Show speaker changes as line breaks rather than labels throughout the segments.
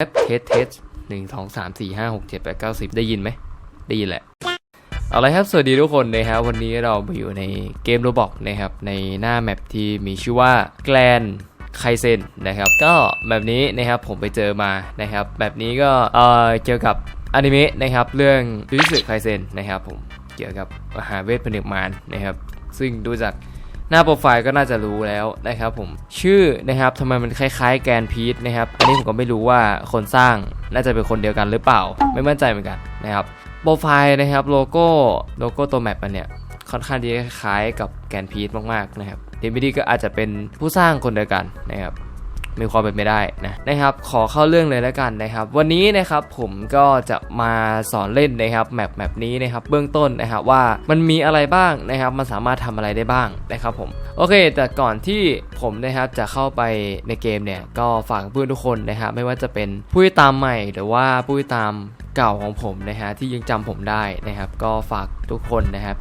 เทสเทสหนึ่งสองสามสี่ห้าหกเจ็ดแปดเก้าสิบได้ยินไหม ได้ยินแหละ เอาละครับ สวัสดีทุกคนนะครับวันนี้เรามาอยู่ในเกมโรบอกนะครับ ในหน้าแมปที่มีชื่อว่าแกลนไคเซนนะครับ ก็แบบนี้นะครับผมไปเจอมานะครับ แบบนี้ก็เออเกี่ยวกับอนิเมะนะครับ เรื่องยูจิสึไคเซนนะครับผมเกี่ยวกับมหาเวทผนึกมารนะครับ ซึ่งดูจาก หน้าโปรไฟล์ก็น่าจะรู้แล้วนะครับผมชื่อนะครับทำไมมันคล้ายๆ แกนพีทนะครับอันนี้ผมก็ไม่รู้ว่าคนสร้างน่าจะเป็นคนเดียวกันหรือเปล่า ไม่มั่นใจเหมือนกันนะครับโปรไฟล์นะครับโลโก้โลโก้ตัวแมปมันเนี่ยค่อนข้างที่คล้ายกับแกนพีทมากๆนะครับเดมิดี้ก็อาจจะเป็นผู้สร้างคนเดียวกันนะครับ มีความเป็นไปได้นะนะครับ ขอเข้าเรื่องเลยแล้วกันนะครับ วันนี้นะครับผมก็จะมาสอนเล่นนะครับแมปแมปนี้นะครับเบื้องต้นนะครับว่ามันมีอะไรบ้างนะครับ มันสามารถทำอะไรได้บ้างนะครับผมโอเค แต่ก่อนที่ผมนะครับจะเข้าไปในเกมเนี่ยก็ฝากเพื่อนทุกคนนะครับไม่ว่าจะเป็นผู้ติดตามใหม่หรือว่าผู้ติดตามเก่าของผมนะฮะที่ยังจำผมได้นะครับ ก็ฝากทุกคนนะครับ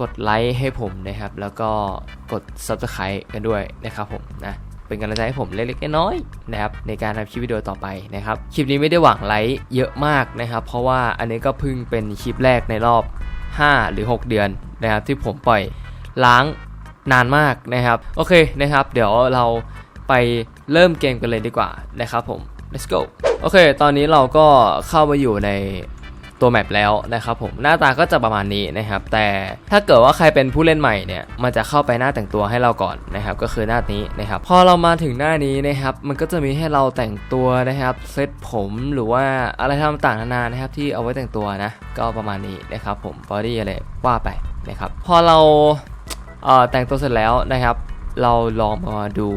กดไลค์ให้ผมนะครับ แล้วก็กด Subscribe กันด้วยนะครับผมนะ เป็นกำลังใจให้ผมเล็กๆน้อยๆนะครับในการทำคลิปวิดีโอต่อไปนะครับคลิปนี้ไม่ได้หวังไลค์เยอะมากนะครับ เพราะว่าอันนี้ก็เพิ่งเป็นคลิปแรกในรอบ 5 หรือ 6 เดือนนะครับ ที่ผมปล่อยล้างนานมากนะครับ โอเคนะครับ เดี๋ยวเราไปเริ่มเกมกันเลยดีกว่านะครับผม let's go โอเค ตอนนี้เราก็เข้ามาอยู่ใน ตัวแมปแล้วนะครับผมหน้าตาก็จะประมาณนี้นะครับ แต่ถ้าเกิดว่าใครเป็นผู้เล่นใหม่เนี่ยมันจะเข้าไปหน้าแต่งตัวให้เราก่อนนะครับ ก็คือหน้านี้นะครับพอเรามาถึงหน้านี้นะครับ มันก็จะมีให้เราแต่งตัวนะครับเซตผมหรือว่าอะไรต่างๆนานานะครับ ที่เอาไว้แต่งตัวนะ ก็ประมาณนี้นะครับ ผมบอดี้อะไรว่าไปนะครับ พอเราเอ่อแต่งตัวเสร็จแล้วนะครับ เราลองมาดู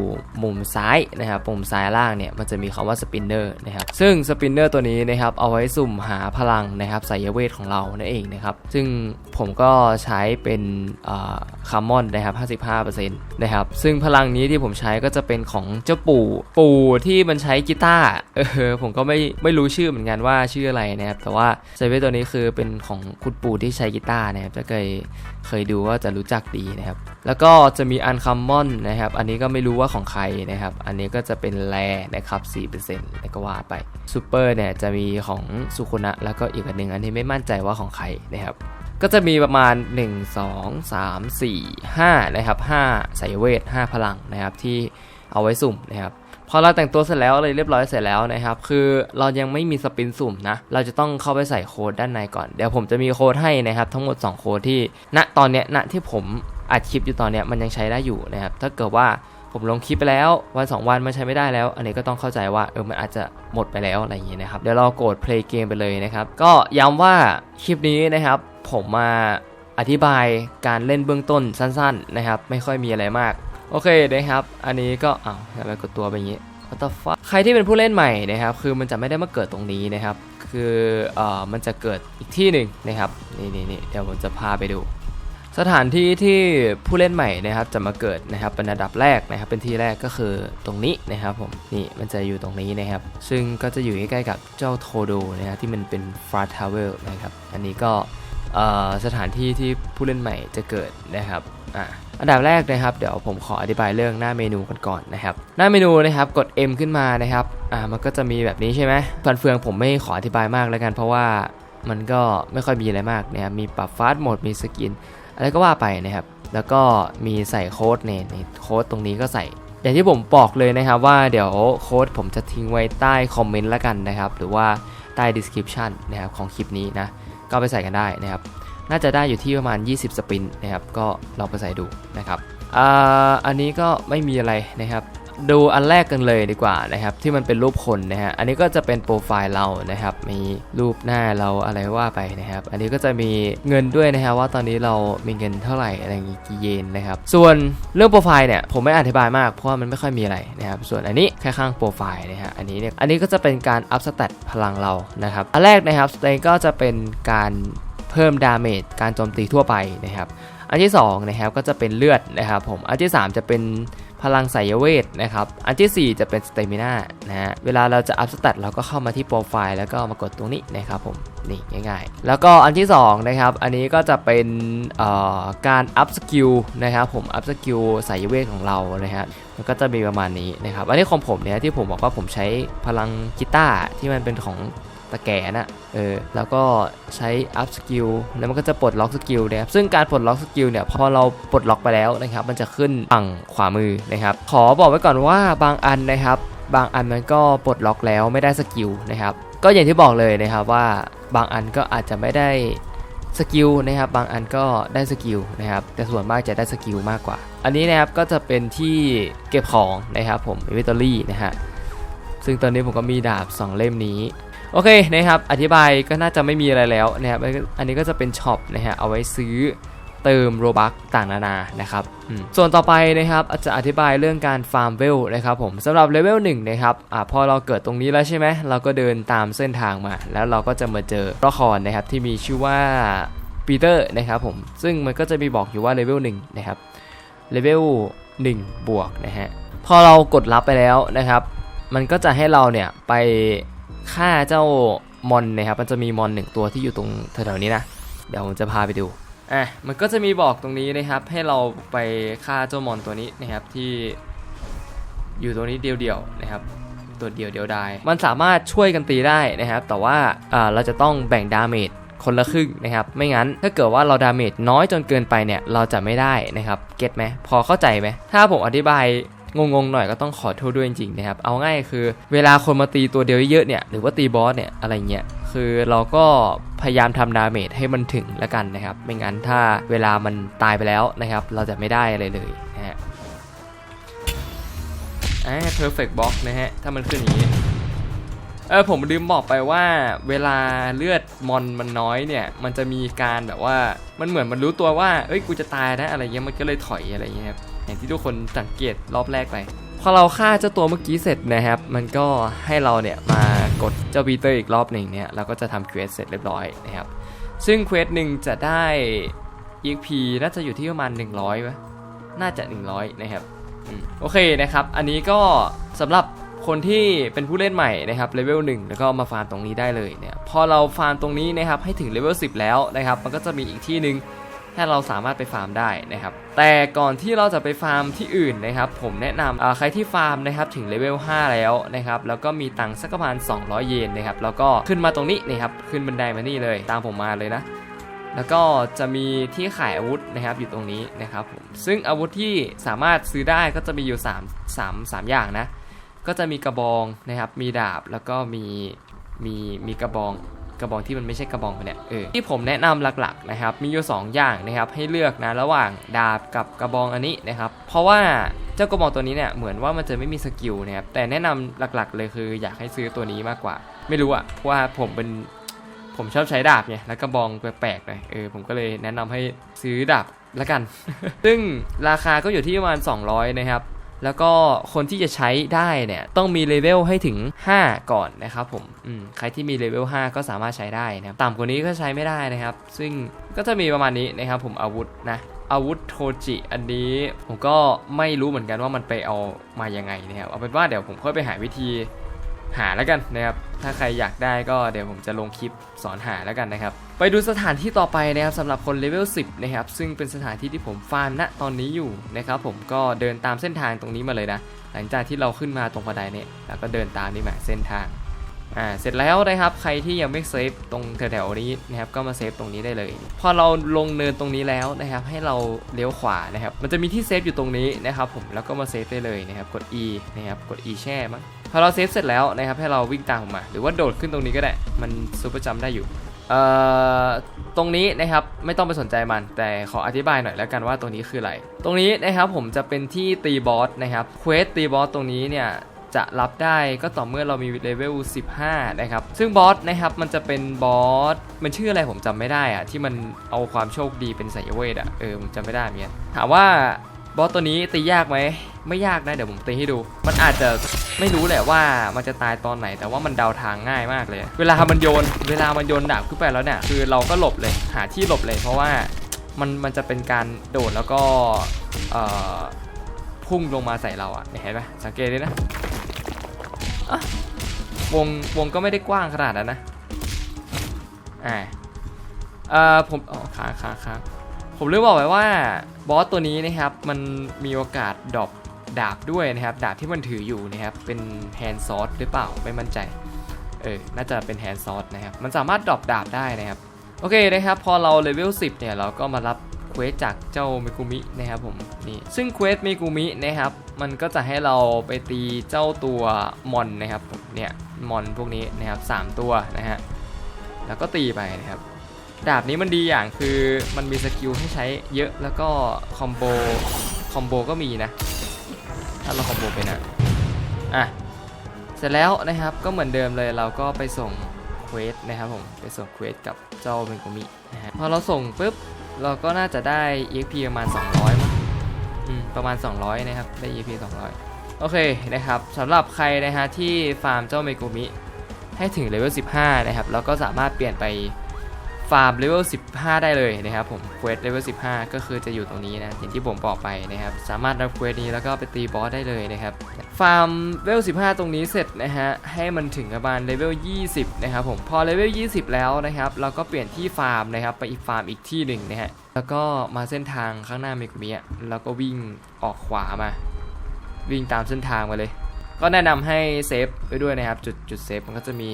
มุมซ้ายนะครับมุมซ้ายล่างเนี่ยมันจะมีคำว่าสปินเนอร์นะครับซึ่งสปินเนอร์ตัวนี้นะครับเอาไว้สุ่มหาพลังนะครับสายเวทของเรานั่นเองนะครับซึ่งผมก็ใช้เป็นคาร์มอนนะครับ 55%นะครับซึ่งพลังนี้ที่ผมใช้ก็จะเป็นของเจ้าปู่ปู่ที่มันใช้กีตาร์เออผมก็ไม่ไม่รู้ชื่อเหมือนกันว่าชื่ออะไรนะครับแต่ว่าสายเวทตัวนี้คือเป็นของคุณปู่ที่ใช้กีตาร์นะครับจะเคยเคยดูว่าจะรู้จักดีนะครับแล้วก็จะมีอันคัมมอนนะครับ อันนี้ก็ไม่รู้ว่าของใครนะครับ อันนี้ก็จะเป็นแร่นะครับ4%แล้วก็ว่าไปซูเปอร์เนี่ยจะมีของสุคุนะแล้วก็อีกอันหนึ่งอันนี้ไม่มั่นใจว่าของใครนะครับ ก็จะมีประมาณ 1 2 3 4 5นะครับ5สายเวท 5 พลังนะครับที่เอาไว้สุ่มนะครับพอเราแต่งตัวเสร็จแล้วอะไรเรียบร้อยเสร็จแล้วนะครับ คือเรายังไม่มีสปินสุ่มนะ เราจะต้องเข้าไปใส่โค้ดด้านในก่อน เดี๋ยวผมจะมีโค้ดให้นะครับ ทั้งหมด 2 โค้ดที่ ณ ตอนเนี้ย ณ ที่ผม อัดคลิปอยู่ตอนนี้มันยังใช้ได้อยู่นะครับถ้าเกิดว่าผมลงคลิปไปแล้ววัน 2 วันมันใช้ไม่ได้แล้ว อันนี้ก็ต้องเข้าใจว่าเออมันอาจจะหมดไปแล้วอะไรอย่างนี้นะครับเดี๋ยวเรากด play game ไปเลยนะครับก็ย้ำว่าคลิปนี้นะครับ ผมมาอธิบายการเล่นเบื้องต้นสั้น ๆนะครับ ไม่ค่อยมีอะไรมาก โอเคนะครับ อันนี้ก็อ้าวทำไมกดตัวไปอย่างนี้ What the fuck ใครที่เป็นผู้เล่นใหม่นะครับ คือมันจะไม่ได้มาเกิดตรงนี้นะครับ คือเอ่อมันจะเกิดอีกที่หนึ่งนะครับนี่นี่นี่เดี๋ยวผมจะพาไปดู สถานที่ที่ผู้เล่นใหม่นะครับจะมาเกิดนะครับเป็นอันดับแรกนะครับ เป็นที่แรกก็คือตรงนี้นะครับผมนี่มันจะอยู่ตรงนี้นะครับ ซึ่งก็จะอยู่ใกล้ๆกับเจ้าโทโดนะครับที่มันเป็นฟาทาวเวลนะครับอันนี้ก็สถานที่ที่ผู้เล่นใหม่จะเกิดนะครับอะอันดับแรกนะครับเดี๋ยวผมขออธิบายเรื่องหน้าเมนูกันก่อนนะครับ หน้าเมนูนะครับกด M ขึ้นมานะครับอ่ามันก็จะมีแบบนี้ใช่ไหมฟันเฟืองผมไม่ขออธิบายมากแล้วกัน เพราะว่ามันก็ไม่ค่อยมีอะไรมากนะครับมีปรับฟาสต์โหมดมีสกิน อะไรก็ว่าไปนะครับ แล้วก็มีใส่โค้ดเนี่ยในโค้ดตรงนี้ก็ใส่ อย่างที่ผมบอกเลยนะครับว่าเดี๋ยวโค้ดผมจะทิ้งไว้ใต้คอมเมนต์ละกันนะครับ หรือว่าใต้ description นะครับของคลิปนี้นะ ก็ไปใส่กันได้นะครับ น่าจะได้อยู่ที่ประมาณ 20 สปินนะครับ ก็ลองไปใส่ดูนะครับอ่าอันนี้ก็ไม่มีอะไรนะครับ ดูอันแรกกันเลยดีกว่านะครับที่มันเป็นรูปคนนะฮะอันนี้ก็จะเป็นโปรไฟล์เรานะครับมีรูปหน้าเราอะไรว่าไปนะครับ อันนี้ก็จะมีเงินด้วยนะครับว่าตอนนี้เรามีเงินเท่าไหร่อะไรอย่างงี้กี่เยนนะครับส่วนเรื่องโปรไฟล์เนี่ยผมไม่อธิบายมากเพราะว่ามันไม่ค่อยมีอะไรนะครับส่วนอันนี้แค่ข้างโปรไฟล์นะฮะอันนี้เนี่ยอันนี้ก็จะเป็นการอัพสเตตพลังเรานะครับอันแรกนะครับสเตนก็จะเป็นการเพิ่มดาเมจการโจมตีทั่วไปนะครับอันที่2นะครับก็จะเป็นเลือดนะครับผมอันที่ 3 จะเป็น พลังสายเวทนะครับ อันทีสี่4 จะเป็นสเตมินานะฮะ เวลาเราจะอัพสเตตเราก็เข้ามาที่โปรไฟล์แล้วก็มากดตรงนี้นะครับผม นี่ง่ายๆ แล้วก็อันที่ 2 นะครับ อันนี้ก็จะเป็นการอัพสกิลนะครับผม อัพสกิลสายเวทของเรานะฮะมันก็จะมีประมาณนี้นะครับ อันนี้ของผมเนี่ยที่ผมบอกว่าผมใช้พลังกีตาร์ที่มันเป็นของ ตะแกรงน่ะเออแล้วก็ใช้ up skill แล้วมันก็จะปลดล็อกสกิลนะครับซึ่งการปลดล็อกสกิลเนี่ยพอเราปลดล็อกไปแล้วนะครับมันจะขึ้นฝั่งขวามือนะครับขอบอกไว้ก่อนว่าบางอันนะครับ บางอันมันก็ปลดล็อกแล้วไม่ได้สกิลนะครับก็อย่างที่บอกเลยนะครับว่าบางอันก็อาจจะไม่ได้สกิลนะครับบางอันก็ได้สกิลนะครับแต่ส่วนมากจะได้สกิลมากกว่า อันนี้นะครับก็จะเป็นที่เก็บของนะครับผม inventory นะฮะซึ่งตอนนี้ผมก็มีดาบ 2 เล่มนี้ โอเคนะครับอธิบายก็น่าจะไม่มีอะไรแล้วนะครับอันนี้ก็จะเป็นช็อปนะฮะเอาไว้ซื้อเติมโรบัคต่างนานานะครับส่วนต่อไปนะครับจะอธิบายเรื่องการฟาร์มเวลนะครับผมสำหรับเลเวลหนึ่งนะครับอพอเราเกิดตรงนี้แล้วใช่ไหมเราก็เดินตามเส้นทางมา แล้วเราก็จะมาเจอละครนะครับที่มีชื่อว่าปีเตอร์นะครับผมซึ่งมันก็จะมีบอกอยู่ว่าเลเวลหนึ่งนะครับเลเวล1บวกนะฮะพอเรากดรับไปแล้วนะครับ มันก็จะให้เราเนี่ยไป ฆ่าเจ้ามอนนะครับ มันจะมีมอนหนึ่งตัวที่อยู่ตรงแถวๆนี้นะ เดี๋ยวผมจะพาไปดู อะ มันก็จะมีบอกตรงนี้นะครับ ให้เราไปฆ่าเจ้ามอนตัวนี้นะครับที่อยู่ตรงนี้เดียวๆนะครับตัวเดียวเดียวดายมันสามารถช่วยกันตีได้นะครับ แต่ว่าอ่าเราจะต้องแบ่งดาเมจคนละครึ่งนะครับ ไม่งั้นถ้าเกิดว่าเราดาเมจน้อยจนเกินไปเนี่ย เราจะไม่ได้นะครับ เก็ตไหม พอเข้าใจไหม ถ้าผมอธิบาย งงๆหน่อยก็ต้องขอโทษด้วยจริงๆนะครับ เอาง่ายคือ เวลาคนมาตีตัวเดียวเยอะๆเนี่ยหรือว่าตีบอสเนี่ยอะไรเงี้ยคือเราก็พยายามทำดาเมจให้มันถึงแล้วกันนะครับ ไม่งั้นถ้าเวลามันตายไปแล้วนะครับ เราจะไม่ได้อะไรเลยนะฮะอ่า perfect box นะฮะ ถ้ามันขึ้นอย่างนี้ เออผมลืมบอกไปว่าเวลาเลือดมอนมันน้อยเนี่ย มันจะมีการแบบว่ามันเหมือนมันรู้ตัวว่า เอ้ยกูจะตายนะอะไรเงี้ยมันก็เลยถอยอะไรเงี้ยครับ อย่างที่ทุกคนสังเกตรอบแรกไปพอเราฆ่าเจ้าตัวเมื่อกี้เสร็จนะครับ มันก็ให้เราเนี่ยมากดเจ้าบีเตอร์อีกรอบหนึ่งเนี่ยเราก็จะทำเควสเสร็จเรียบร้อยนะครับ ซึ่งเควสหนึ่งจะได้ EXP น่าจะอยู่ที่ประมาณ 100ไหมน่าจะ 100 นะครับโอเคนะครับ อันนี้ก็สำหรับคนที่เป็นผู้เล่นใหม่นะครับเลเวล1แล้วก็มาฟาร์มตรงนี้ได้เลยเนี่ยพอเราฟาร์มตรงนี้นะครับให้ถึงเลเวล10 แล้วนะครับ มันก็จะมีอีกที่หนึ่ง ให้เราสามารถไปฟาร์มได้นะครับ แต่ก่อนที่เราจะไปฟาร์มที่อื่นนะครับ ผมแนะนำใครที่ฟาร์มนะครับถึงเลเวล5แล้วนะครับ แล้วก็มีตังค์สักประมาณ 200 เยนนะครับ แล้วก็ขึ้นมาตรงนี้นะครับ ขึ้นบันไดมานี่เลย ตามผมมาเลยนะ แล้วก็จะมีที่ขายอาวุธนะครับอยู่ตรงนี้นะครับผม ซึ่งอาวุธที่สามารถซื้อได้ก็จะมีอยู่ 3 3 3 อย่างนะ ก็จะมีกระบองนะครับ มีดาบ แล้วก็มี มี มีกระบอง กระบองที่มันไม่ใช่กระบองเนี่ยเออที่ผมแนะนำหลักๆนะครับมีอยู่2อย่างนะครับให้เลือกนะระหว่างดาบกับกระบองอันนี้นะครับเพราะว่าเจ้ากระบองตัวนี้เนี่ยเหมือนว่ามันจะไม่มีสกิลนะครับแต่แนะนำหลักๆ เลยคืออยากให้ซื้อตัวนี้มากกว่า ไม่รู้อะเพราะว่าผมเป็นผมชอบใช้ดาบไงแล้วกระบองแปลกๆหน่อยเออผมก็เลยแนะนำให้ซื้อดาบละกัน ซึ่งราคาก็อยู่ที่ประมาณ 200 นะครับ แล้วก็คนที่จะใช้ได้เนี่ยต้องมีเลเวลให้ถึง 5 ก่อนนะครับผมอืมใครที่มีเลเวล5ก็สามารถใช้ได้นะครับต่ำกว่านี้ก็ใช้ไม่ได้นะครับ ซึ่งก็จะมีประมาณนี้นะครับผมอาวุธนะอาวุธโทจิอันนี้ผมก็ไม่รู้เหมือนกันว่ามันไปเอามายังไงนะครับเอาเป็นว่าเดี๋ยวผมค่อยไปหาวิธี หาแล้วกันนะครับ ถ้าใครอยากได้ก็เดี๋ยวผมจะลงคลิปสอนหาแล้วกันนะครับ ไปดูสถานที่ต่อไปนะครับสำหรับคนเลเวล 10 นะครับ ซึ่งเป็นสถานที่ที่ผมฟาร์มณตอนนี้อยู่นะครับ ผมก็เดินตามเส้นทางตรงนี้มาเลยนะ หลังจากที่เราขึ้นมาตรงบันไดเนี่ยแล้วก็เดินตามนี่มาเส้นทางอ่าเสร็จแล้วนะครับใครที่ยังไม่เซฟตรงแถวๆนี้นะครับก็มาเซฟตรงนี้ได้เลย พอเราลงเนินตรงนี้แล้วนะครับให้เราเลี้ยวขวานะครับมันจะมีที่เซฟอยู่ตรงนี้นะครับผมแล้วก็มาเซฟได้เลยนะครับกด E นะครับกด E แช่มั้ง พอเราเซฟเสร็จแล้วนะครับให้เราวิ่งตามผมมา หรือว่าโดดขึ้นตรงนี้ก็ได้ มันซูเปอร์จัมได้อยู่เอ่อตรงนี้นะครับไม่ต้องไปสนใจมัน แต่ขออธิบายหน่อยแล้วกันว่าตรงนี้คืออะไร ตรงนี้นะครับผมจะเป็นที่ตีบอสนะครับเควสตีบอสตรงนี้เนี่ยจะรับได้ก็ต่อเมื่อเรามีเลเวล 15 นะครับ ซึ่งบอสนะครับมันจะเป็นบอส มันชื่ออะไรผมจำไม่ได้อะที่มันเอาความโชคดีเป็นสายเวทอะเออผมจำไม่ได้เมือนกันถามว่า บอสตัวนี้ตียากไหมไม่ยากนะเดี๋ยวผมตีให้ดู มันอาจจะไม่รู้แหละว่ามันจะตายตอนไหน แต่ว่ามันเดาทางง่ายมากเลย เวลามันโยน เวลามันโยนดาบขึ้นไปแล้วเนี่ยคือเราก็หลบเลยหาที่หลบเลย เพราะว่ามันมันจะเป็นการโดดแล้วก็เอ่อพุ่งลงมาใส่เราอะเห็นไหมสังเกตเลยนะะวงวงก็ไม่ได้กว้างขนาดนั้นนะอ่าเอ่อผมอ๋อค้างค้างค้าง ผมเลืมบอกไว้ว่าบอสตัวนี้นะครับมันมีโอกาสดรอปดาบด้วยนะครับ ดาบที่มันถืออยู่นะครับเป็นแฮนด์ซอสหรือเปล่าไม่มั่นใจเออน่าจะเป็นแฮนด์ซอสนะครับมันสามารถดรอปดาบได้นะครับโอเคนะครับพอเราเลเวล10เนี่ยเราก็มารับเควสจากเจ้าเมกุมินะครับผมนี่ซึ่งเควสเมกุมินะครับมันก็จะให้เราไปตีเจ้าตัวมอนนะครับผมเนี่ยมอนพวกนี้นะครับสามตัวนะฮะแล้วก็ตีไปนะครับ ดาบนี้มันดีอย่างคือมันมีสกิลให้ใช้เยอะแล้วก็คอมโบคอมโบก็มีนะ ถ้าเราคอมโบเป็นะอะเสร็จแล้วนะครับก็เหมือนเดิมเลยเราก็ไปส่งเควสนะครับผมไปส่งเควสกับเจ้าเมกุมินะฮะพอเราส่งปุ๊บเราก็น่าจะได้ EXP ประมาณ 200มั้งอืมประมาณ 200 นะครับ ได้ EXP 200 โอเคนะครับสำหรับใครนะฮะที่ฟาร์มเจ้าเมกุมิให้ถึงเลเวล 15 นะครับ แล้วก็สามารถเปลี่ยนไป ฟาร์มเลเวล 15 ได้เลยนะครับผมเควสเลเวล 15 ก็คือจะอยู่ตรงนี้นะอย่างที่ผมบอกไปนะครับสามารถรับเควสนี้แล้วก็ไปตีบอสได้เลยนะครับฟาร์มเลเวล 15 ตรงนี้เสร็จนะฮะให้มันถึงประมาณเลเวล 20 นะครับผมพอเลเวล 20 แล้วนะครับเราก็เปลี่ยนที่ฟาร์มนะครับไปอีกฟาร์มอีกที่หนึ่งนะฮะแล้วก็มาเส้นทางข้างหน้าเมกุมิอะแล้วก็วิ่งออกขวามา วิ่งตามเส้นทางมาเลย ก็แนะนำให้เซฟไปด้วยนะครับจุดจุดเซฟมันก็จะมี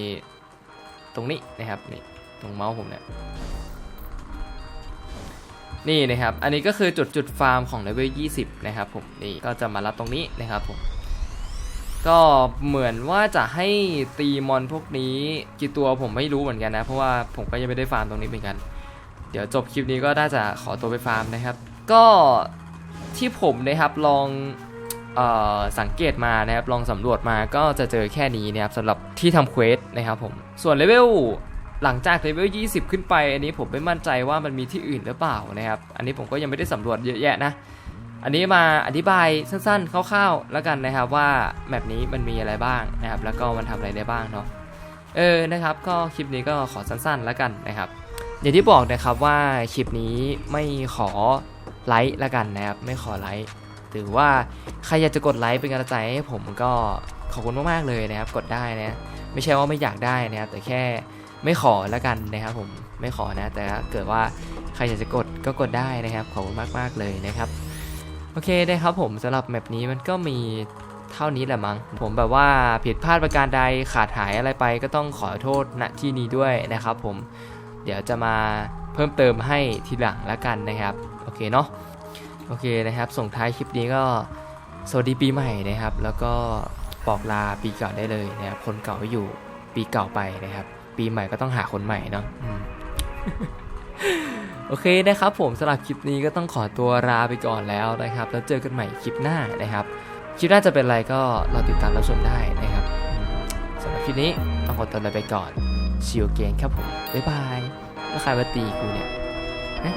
ตรงนี้นะครับนี่ ตรงเมาส์ผมเนี่ยนี่นะครับ อันนี้ก็คือจุดจุดฟาร์มของเลเวล20 นะครับผม นี่ก็จะมารับตรงนี้นะครับผม ก็เหมือนว่าจะให้ตีมอนพวกนี้กี่ตัวผมไม่รู้เหมือนกันนะ เพราะว่าผมก็ยังไม่ได้ฟาร์มตรงนี้เหมือนกัน เดี๋ยวจบคลิปนี้ก็น่าจะขอตัวไปฟาร์มนะครับ ก็ที่ผมนะครับลองออสังเกตมานะครับ ลองสำรวจมาก็จะเจอแค่นี้นะครับสำหรับที่ทำเควสนะครับผม ส่วนเลเวล หลังจากเลเวล20 ขึ้นไป อันนี้ผมไม่มั่นใจว่ามันมีที่อื่นหรือเปล่านะครับ อันนี้ผมก็ยังไม่ได้สำรวจเยอะแยะนะ อันนี้มาอธิบายสั้นๆคร่าวๆแล้วกันนะครับว่าแมปนี้มันมีอะไรบ้างนะครับ แล้วก็มันทำอะไรได้บ้างเนาะ เออ นะครับ ก็คลิปนี้ก็ขอสั้นๆแล้วกันนะครับ อย่างที่บอกนะครับว่าคลิปนี้ไม่ขอไลค์แล้วกันนะครับ ไม่ขอไลค์หรือว่าใครอยากจะกดไลค์เป็นกำลังใจให้ผมก็ขอบคุณมากๆเลยนะครับ กดได้นะ ไม่ใช่ว่าไม่อยากได้นะครับแต่แค่ ไม่ขอแล้วกันนะครับผมไม่ขอนะ แต่ถ้าเกิดว่าใครอยากจะกดก็กดได้นะครับขอบคุณมากๆเลยนะครับโอเคนะครับผมสำหรับแมปนี้มันก็มีเท่านี้แหละมั้งผมแบบว่าผิดพลาดประการใดขาดหายอะไรไป ก็ต้องขอโทษณที่นี้ด้วยนะครับ ผมเดี๋ยวจะมาเพิ่มเติมให้ทีหลังแล้วกันนะครับโอเคเนาะโอเคนะครับส่งท้ายคลิปนี้ก็สวัสดีปีใหม่นะครับ แล้วก็บอกลาปีเก่าได้เลยนะครับคนเก่าอยู่ปีเก่าไปนะครับ ปีใหม่ก็ต้องหาคนใหม่เนาะโอเคนะครับผมสำหรับคลิปนี้ก็ต้องขอตัวลาไปก่อนแล้วนะครับ แล้วเจอกันใหม่คลิปหน้านะครับ คลิปหน้าจะเป็นอะไรก็รอติดตามรับชมได้นะครับสำหรับคลิปนี้ต้องขอตัวลาไปก่อนชิวเกนครับผม บ๊ายบายแล้วใครมาตีกูเนี่ยเอ๊ะ